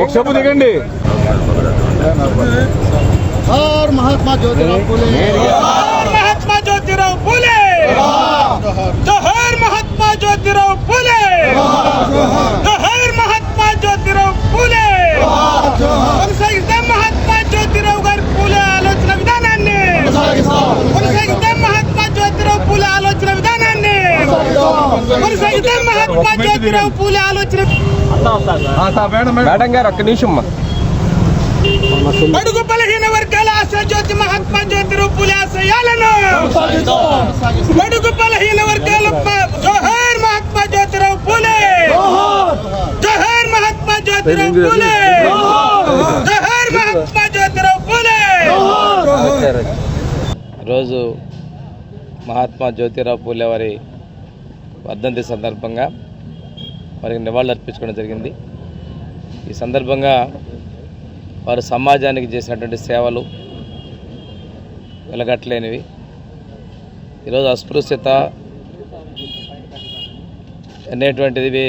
ఒక చెప్పు దిగండి हर महात्मा ज्योतिराव फुले महात्मा ज्योतिराव फुले जोहर महात्मा ज्योतिराव फुले మేడం గారు ఒక్క నిమిషం. అడుగు బలహీన వర్గాల ఆశ జ్యోతి మహాత్మా జ్యోతిరావు పూలే ఆశయాలను అడుగు బలహీన వర్గాల జోహర్ మహాత్మా జ్యోతిరావు పూలే జోహర్ మహాత్మా జ్యోతిరావు పూలే జోహర్. మహాత్మా జ్యోతిరావు పూలే ఈరోజు మహాత్మా జ్యోతిరావు పూలే వారి వర్ధంతి సందర్భంగా వారికి నివాళులు అర్పించుకోవడం జరిగింది. ఈ సందర్భంగా వారు సమాజానికి చేసినటువంటి సేవలు వెలగట్లేనివి. ఈరోజు అస్పృశ్యత అనేటువంటిది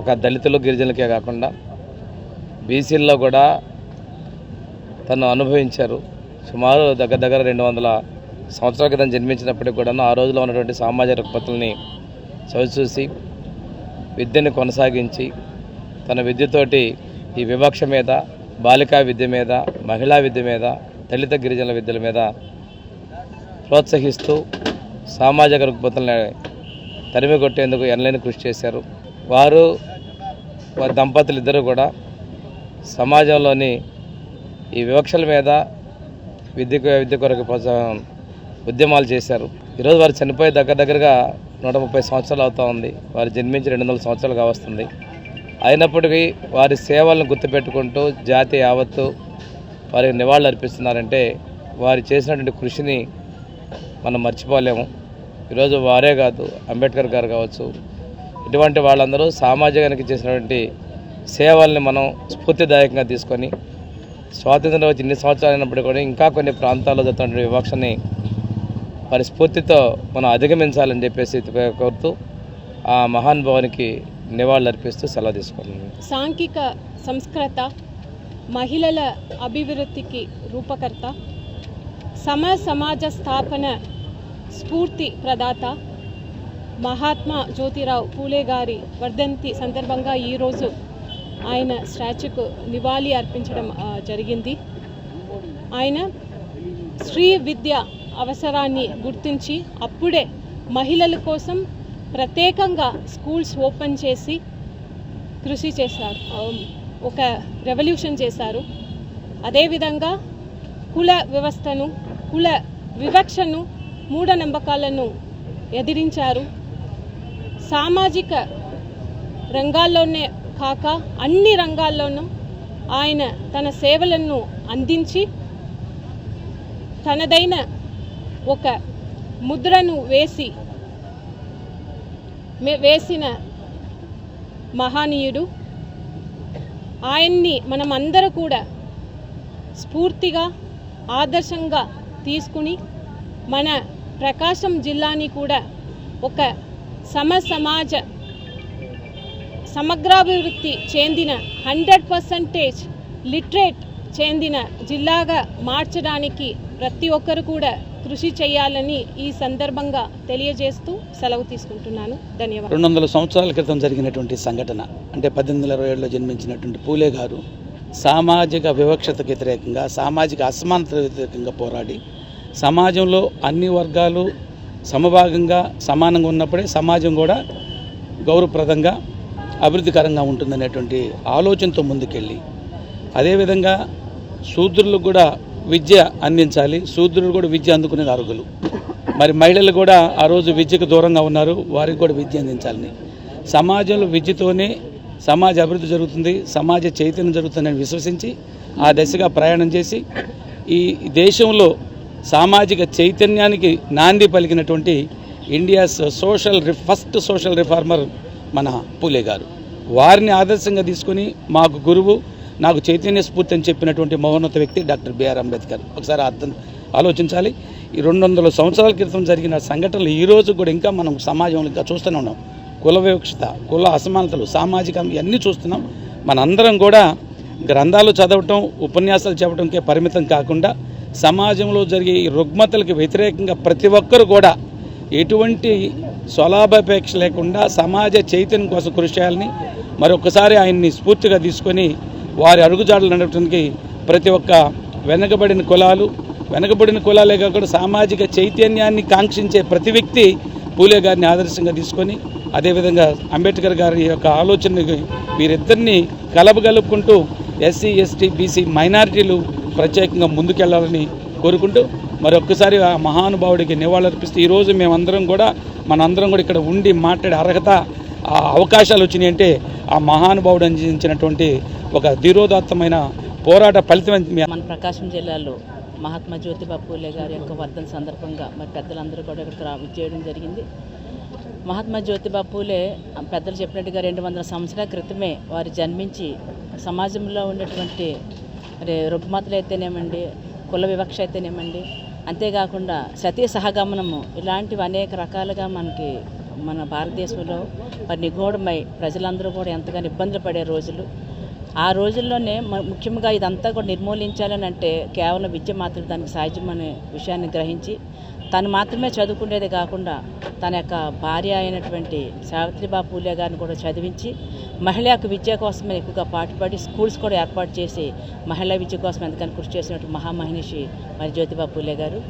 ఒక దళితులు గిరిజనులకే కాకుండా బీసీల్లో కూడా తను అనుభవించారు. సుమారు దగ్గర దగ్గర రెండు వందల సంవత్సరాల క్రితం జన్మించినప్పటికి కూడాను ఆ రోజులో ఉన్నటువంటి సామాజిక రుగ్మతల్ని చవిచూసి విద్యను కొనసాగించి తన విద్యతోటి ఈ వివక్ష మీద బాలికా విద్య మీద మహిళా విద్య మీద దళిత గిరిజనుల విద్యల మీద ప్రోత్సహిస్తూ సామాజిక రుగ్మతల్ని తరిమి కొట్టేందుకు ఎనలేని కృషి చేశారు. వారు వారి దంపతులు ఇద్దరు కూడా సమాజంలోని ఈ వివక్షల మీద విద్య విద్య కొరకు ఉద్యమాలు చేశారు. ఈరోజు వారు చనిపోయే దగ్గర దగ్గరగా నూట ముప్పై సంవత్సరాలు అవుతూ ఉంది. వారు జన్మించి రెండు వందల సంవత్సరాలు కావస్తుంది అయినప్పటికీ వారి సేవలను గుర్తుపెట్టుకుంటూ జాతి యావత్తు వారికి నివాళులు అర్పిస్తున్నారంటే వారు చేసినటువంటి కృషిని మనం మర్చిపోలేము. ఈరోజు వారే కాదు అంబేద్కర్ గారు కావచ్చు ఇటువంటి వాళ్ళందరూ సామాజికానికి చేసినటువంటి సేవల్ని మనం స్ఫూర్తిదాయకంగా తీసుకొని స్వాతంత్రం వచ్చి ఇన్ని సంవత్సరాలు అయినప్పటికీ కూడా ఇంకా కొన్ని ప్రాంతాల్లో జరుగుతున్న వివక్షని వారి స్ఫూర్తితో మనం అధిగమించాలని చెప్పేసి కోరుతూ ఆ మహానుభావానికి నివాళులు అర్పిస్తూ సెలవు తీసుకుంటున్నాను. సాంఘిక సంస్కృత మహిళల అభివృద్ధికి రూపకర్త సమ సమాజ స్థాపన స్ఫూర్తి ప్రదాత మహాత్మా జ్యోతిరావు పూలే గారి వర్ధంతి సందర్భంగా ఈరోజు ఆయన స్టాచ్యూకు నివాళి అర్పించడం జరిగింది. ఆయన శ్రీ విద్య అవసరాన్ని గుర్తించి అప్పుడే మహిళల కోసం ప్రత్యేకంగా స్కూల్స్ ఓపెన్ చేసి కృషి చేశారు. ఒక రెవల్యూషన్ చేశారు. అదేవిధంగా కుల వ్యవస్థను కుల వివక్షను మూఢనమ్మకాలను ఎదిరించారు. సామాజిక రంగాల్లోనే కాక అన్ని రంగాల్లోనూ ఆయన తన సేవలను అందించి తనదైన ఒక ముద్రను వేసి వేసిన మహనీయుడు ఆయన్ని మనం అందరూ కూడా స్ఫూర్తిగా ఆదర్శంగా తీసుకుని మన ప్రకాశం జిల్లాని కూడా ఒక సమ సమాజ సమగ్రాభివృద్ధి చెందిన హండ్రెడ్ పర్సంటేజ్ లిటరేట్ చెందిన జిల్లాగా మార్చడానికి ప్రతి ఒక్కరు కూడా కృషి చేయాలని ఈ సందర్భంగా తెలియజేస్తూ సెలవు తీసుకుంటున్నాను. ధన్యవాదాలు. రెండు వందల సంవత్సరాల క్రితం జరిగినటువంటి సంఘటన అంటే పద్దెనిమిది వందల ఇరవై ఏడులో జన్మించినటువంటి పూలే గారు సామాజిక వివక్షతకు వ్యతిరేకంగా సామాజిక అసమానతకు వ్యతిరేకంగా పోరాడి సమాజంలో అన్ని వర్గాలు సమభాగంగా సమానంగా ఉన్నప్పుడే సమాజం కూడా గౌరవప్రదంగా అభివృద్ధికరంగా ఉంటుందనేటువంటి ఆలోచనతో ముందుకెళ్ళి అదేవిధంగా శూద్రులకు కూడా విద్య అందించాలి. శూద్రులు కూడా విద్య అందుకునేది అర్హులు. మరి మహిళలు కూడా ఆ రోజు విద్యకు దూరంగా ఉన్నారు. వారికి కూడా విద్య అందించాలని. సమాజంలో విద్యతోనే సమాజ అభివృద్ధి జరుగుతుంది. సమాజ చైతన్యం జరుగుతుందని విశ్వసించి ఆ దశగా ప్రయాణం చేసి ఈ దేశంలో సామాజిక చైతన్యానికి నాంది పలికినటువంటి ఇండియా సోషల్ రి- ఫస్ట్ సోషల్ రిఫార్మర్ మన పూలే గారు. వారిని ఆదర్శంగా తీసుకుని మాకు గురువు నాకు చైతన్య స్ఫూర్తి అని చెప్పినటువంటి మహోన్నత వ్యక్తి డాక్టర్ బిఆర్ అంబేద్కర్. ఒకసారి అర్థం ఆలోచించాలి. ఈ రెండు వందల సంవత్సరాల క్రితం జరిగిన సంఘటనలు ఈ రోజు కూడా ఇంకా మనం సమాజంలో ఇంకా చూస్తూనే ఉన్నాం. కుల వివక్షత కుల అసమానతలు సామాజిక ఇవన్నీ చూస్తున్నాం. మనందరం కూడా గ్రంథాలు చదవటం ఉపన్యాసాలు చెప్పడంకే పరిమితం కాకుండా సమాజంలో జరిగే ఈ రుగ్మతలకు వ్యతిరేకంగా ప్రతి ఒక్కరు కూడా ఎటువంటి స్వలాభాపేక్ష లేకుండా సమాజ చైతన్యం కోసం కృషి చేయాలని మరొకసారి ఆయన్ని స్ఫూర్తిగా తీసుకొని వారి అడుగుజాడలు నడపడానికి ప్రతి ఒక్క వెనకబడిన కులాలు వెనకబడిన కులాలే కాకుండా సామాజిక చైతన్యాన్ని కాంక్షించే ప్రతి వ్యక్తి పూలే గారిని ఆదర్శంగా తీసుకొని అదేవిధంగా అంబేద్కర్ గారి యొక్క ఆలోచనని వీరిద్దరిని కలపగలుపుకుంటూ ఎస్సీ ఎస్టీ బీసీ మైనారిటీలు ప్రత్యేకంగా ముందుకెళ్ళాలని కోరుకుంటూ మరొక్కసారి ఆ మహానుభావుడికి నివాళులర్పిస్తూ ఈరోజు మేమందరం కూడా మనందరం కూడా ఇక్కడ ఉండి మాట్లాడే అర్హత అవకాశాలు వచ్చినాయి అంటే ఆ మహానుభావుడు అందించినటువంటి ఒక ధీరోదాత్తమైన పోరాట ఫలితం మన ప్రకాశం జిల్లాలో మహాత్మా జ్యోతిబా పూలే గారి యొక్క వర్ధన సందర్భంగా మరి పెద్దలందరూ కూడా ఇక్కడ చేయడం జరిగింది. మహాత్మా జ్యోతిబా పూలే పెద్దలు చెప్పినట్టుగా రెండు వందల సంవత్సరాల క్రితమే వారు జన్మించి సమాజంలో ఉన్నటువంటి మరి రుగ్మతలు అయితేనేమండి కుల వివక్ష అయితేనేమండి అంతేకాకుండా సతీ సహగమనము ఇలాంటివి అనేక రకాలుగా మనకి మన భారతదేశంలో మరి నిగూఢమై ప్రజలందరూ కూడా ఎంతగానో ఇబ్బందులు పడే రోజులు. ఆ రోజుల్లోనే ముఖ్యంగా ఇదంతా కూడా నిర్మూలించాలని అంటే కేవలం విద్య మాత్రమే దానికి సాధ్యమనే విషయాన్ని గ్రహించి తను మాత్రమే చదువుకునేది కాకుండా తన యొక్క భార్య అయినటువంటి సావిత్రిబా పూలే గారిని కూడా చదివించి మహిళకు యొక్క విద్య కోసమే ఎక్కువగా పాటుపడి స్కూల్స్ కూడా ఏర్పాటు చేసి మహిళా విద్య కోసం ఎంతగానో కృషి చేసినట్టు మహామహిషి మరి జ్యోతిబా పూలే గారు.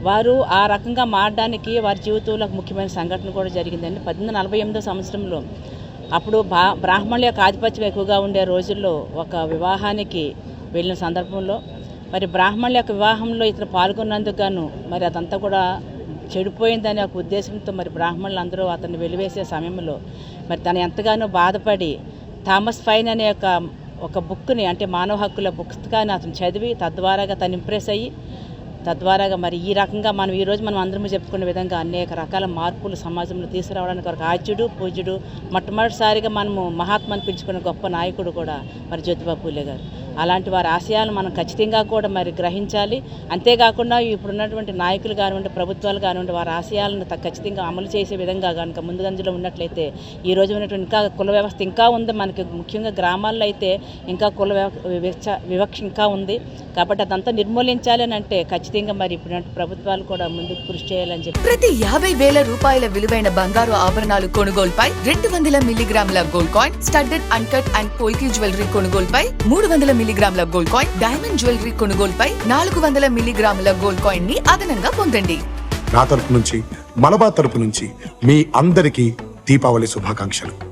వారు ఆ రకంగా మారడానికి వారి జీవితంలో ముఖ్యమైన సంఘటన కూడా జరిగిందండి. పద్దెనిమిది నలభై ఎనిమిదో సంవత్సరంలో అప్పుడు బా బ్రాహ్మణుల యొక్క ఆధిపత్యం ఎక్కువగా ఉండే రోజుల్లో ఒక వివాహానికి వెళ్ళిన సందర్భంలో మరి బ్రాహ్మణుల యొక్క వివాహంలో ఇతను పాల్గొన్నందుకు గాను మరి అదంతా కూడా చెడిపోయిందనే ఒక ఉద్దేశంతో మరి బ్రాహ్మణులు అందరూ అతన్ని వెలివేసే సమయంలో మరి తను ఎంతగానో బాధపడి థామస్ ఫైన్ అనే ఒక ఒక బుక్ని అంటే మానవ హక్కుల పుస్తకాన్ని అతను చదివి తద్వారాగా తను ఇంప్రెస్ అయ్యి తద్వారాగా మరి ఈ రకంగా మనం ఈ రోజు మనం అందరం చెప్పుకునే విధంగా అనేక రకాల మార్పులు సమాజంలో తీసుకురావడానికి ఒక ఆచ్యుడు పూజ్యుడు మొట్టమొదటిసారిగా మనము మహాత్మాని పిలుచుకునే గొప్ప నాయకుడు కూడా మరి జ్యోతిబాపూలే గారు. అలాంటి వారి ఆశయాలు మనం ఖచ్చితంగా కూడా మరి గ్రహించాలి. అంతేకాకుండా ఇప్పుడు ఉన్నటువంటి నాయకులు కానివ్వండి ప్రభుత్వాలు కానివ్వండి వారి ఆశయాలను ఖచ్చితంగా అమలు చేసే విధంగా కనుక ముందుగంజలో ఉన్నట్లయితే ఈ రోజు ఉన్నటువంటి ఇంకా కుల వ్యవస్థ ఇంకా ఉంది. మనకి ముఖ్యంగా గ్రామాల్లో అయితే ఇంకా కుల వ్యవ- వివక్ష వివక్ష ఇంకా ఉంది. కాబట్టి అదంతా నిర్మూలించాలి అని అంటే ఖచ్చితంగా మరి ఇప్పుడు ప్రభుత్వాలు కూడా ముందుకు కృషి చేయాలని చెప్పి ప్రతి యాభై వేల రూపాయల విలువైన బంగారు ఆభరణాలు కొనుగోలుపై రెండు వందల మిల్లీగ్రాముల gold coin studded uncut and polki jewellery కొనుగోలుపై మూడు వందల మిల్లీగ్రాముల గోల్డ్ కాయిన్ డైమండ్ జ్యువెలరీ కొనుగోలుపై నాలుగు వందల మిల్లీగ్రాముల గోల్డ్ కాయిన్ని అదనంగా పొందండి. నా తరపు నుంచి మలబార్ తరపు నుంచి మీ అందరికీ దీపావళి శుభాకాంక్షలు.